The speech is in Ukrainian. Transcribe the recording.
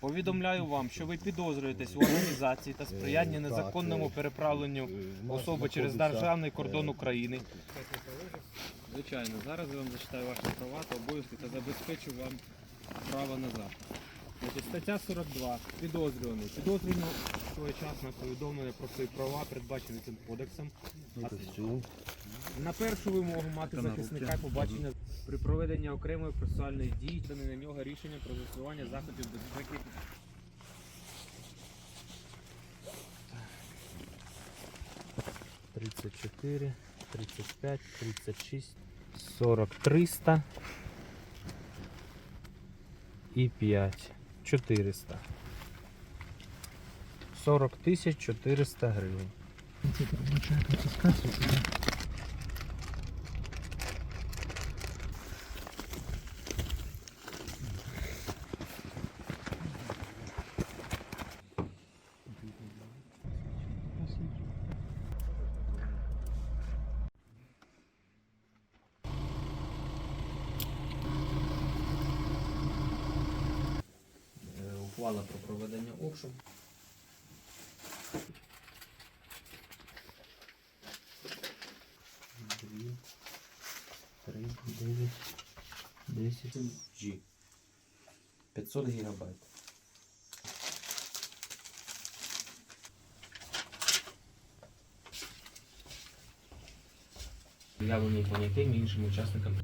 Повідомляю вам, що ви підозрюєтесь у організації та сприянні Е, незаконному е, переправленню Е, особи через державний кордон України. Звичайно, зараз я вам зачитаю ваші права та обов'язки та забезпечу вам право на захист. Значить, стаття 42. Підозрюваний. Підозрюваний своєчасне повідомлення про свої права, передбачені цим кодексом. ну. На першу вимогу мати захисника побачення при проведенні окремої процесуальної дії, дане на нього рішення про застосування заходів безпеки. Тридцять чотири, тридцять п'ять, тридцять шість, сорок, триста і п'ять. Чотириста. Сорок тисяч чотириста гривень. Е, Ухвала про проведення обшуку. Дві, три, дев'ять, десять. G. 500 гігабайт. Явлені поняттям іншим учасникам